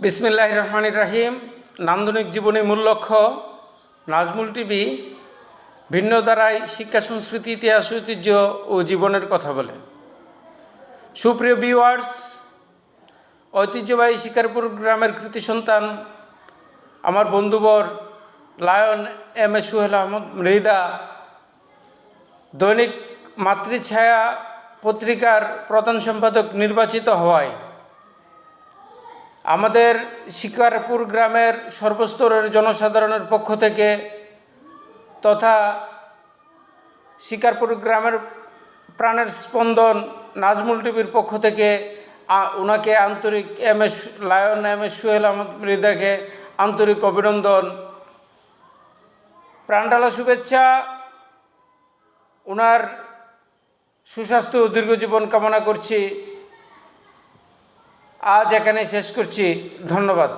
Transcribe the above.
বিসমিল্লাহ রহমান রাহিম। নান্দনিক জীবনী মূল লক্ষ্য, নাজমুল টিভি ভিন্ন ধারায় শিক্ষা, সংস্কৃতি, ইতিহাস, ঐতিহ্য ও জীবনের কথা বলে। সুপ্রিয় ভিউয়ার্স ঐতিহ্যবাহী শিকারপুর গ্রামের কৃতি সন্তান, আমার বন্ধুবর lion M A Suhel Ahmad Mridha Dainik Matrichhaya পত্রিকার প্রধান সম্পাদক নির্বাচিত হওয়ায় আমাদের শিকারপুর গ্রামের সর্বস্তরের জনসাধারণের পক্ষ থেকে তথা শিকারপুর গ্রামের প্রাণের স্পন্দন নাজমুল টিভির পক্ষ থেকে ওনাকে আন্তরিক M S, lion M S Sohel Ahmad মৃদাকে আন্তরিক অভিনন্দন। প্রাণডালা শুভেচ্ছা। ওনার সুস্বাস্থ্য ও দীর্ঘজীবন কামনা করছি। আজ এখানে শেষ করছি। ধন্যবাদ।